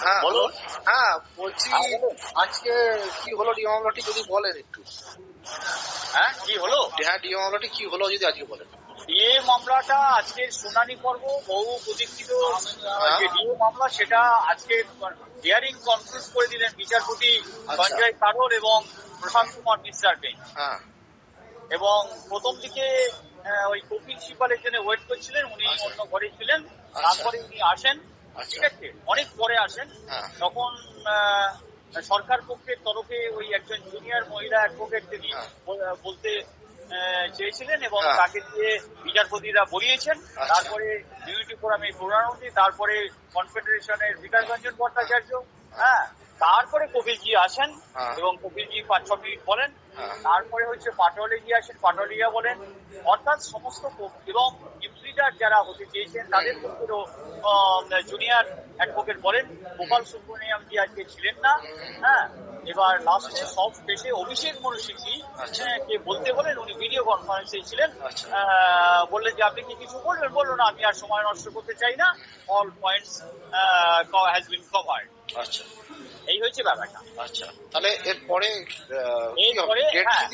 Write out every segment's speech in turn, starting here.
হ্যাঁ। হ্যাঁ বলছি হ্যাঁ, আজকে কি হলো মামলাটি যদি বলেন একটু হ্যাঁ কি হলো হ্যাঁ মামলাটি কি হলো যদি আজকে বলেন ডিএ মামলাটা আজকে শুনানি পর্ব বহু প্রতীক্ষিত হ্যাঁ। যে ডিএ মামলা সেটা আজকে হিয়ারিং কনক্লুড করে দিলেন বিচারপতি আচ্ছা। সঞ্জয় কারোর এবং প্রশান্ত কুমার মিশ্রার বেঞ্চ হ্যাঁ এবং প্রথম দিকে ওই কপিল সিপালের জন্য ওয়েট করছিলেন উনি আচ্ছা। অন্য ঘরে ছিলেন আচ্ছা। তারপরে উনি আসেন। ঠিক আছে অনেক পরে আসেন হ্যাঁ। তখন সরকার পক্ষের তরফে ওই একজন জুনিয়র মহিলা অ্যাডভোকেট তিনি হ্যাঁ। বলতে চেয়েছিলেন এবং হ্যাঁ। তাকে দিয়ে বিচারপতিরা বলিয়েছেন আচ্ছা। তারপরে ইউনিটি ফোরামের প্রধানমন্ত্রী তারপরে কনফেডারেশনের বিকাশ রঞ্জন ভট্টাচার্য হ্যাঁ তারপরে কপিলজি আসেন। এবং কপিলজি পাঁচ ছ মিনিট বলেন। তারপরে হচ্ছে পাটলিয়া আসেন পাটলিয়া বলেন অর্থাৎ সমস্ত এবং ইমপ্লিডার যারা হতে চেয়েছেন তাদের পক্ষেরও জুনিয়র অ্যাডভোকেট বলেন গোপাল সুব্রমণিয়াম জি আজকে ছিলেন না হ্যাঁ? এবার লাস্টে সব শেষে অভিষেক মনু সিংজি আচ্ছা। কে বলতে বলেন উনি ভিডিও কনফারেন্সে ছিলেন। আচ্ছা। বললেন যে আপনি কি কিছু বলবেন? বলল না আমি আর সময় নষ্ট করতে চাই না। All points has been covered আচ্ছা। এই হয়েছে ব্যাপারটা। আচ্ছা। তাহলে এরপরে? এরপরে হ্যাঁ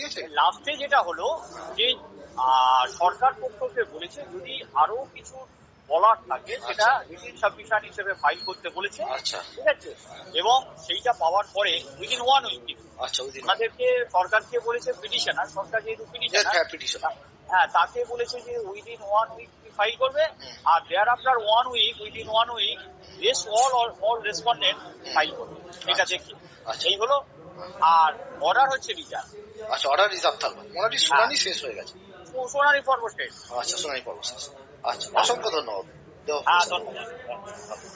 লাস্টে যেটা হলো যে সরকার পক্ষকে বলেছে যদি আরও কিছু বলার থাকে সেটা রিটিন সাবমিশন হিসেবে ফাইল করতে বলেছে। আচ্ছা। ঠিক আছে? এবং সেইটা পাওয়ার পরে উইদিন ওয়ান উইক আচ্ছা দিন সরকারকে বলেছে পিটিশন আর সরকার যেহেতু পিটিশনার হ্যাঁ পিটিশন হ্যাঁ তাকে বলেছে যে উইদিন ওয়ান উইক ফাইল করবে আর thereafter one week within one week race all all respondent file করবে। এটা দেখি আচ্ছা। এই হলো। আর অর্ডার হচ্ছে বিচার আচ্ছা অর্ডার রিজার্ভ থাকবে। মোটামুটি শুনানি শেষ হয়ে গেছে। সোনারি পর্ব শেষ আচ্ছা সোনারি পর্ব শেষ আচ্ছা অসংখ্য ধন্যবাদ। হ্যাঁ ধন্যবাদ।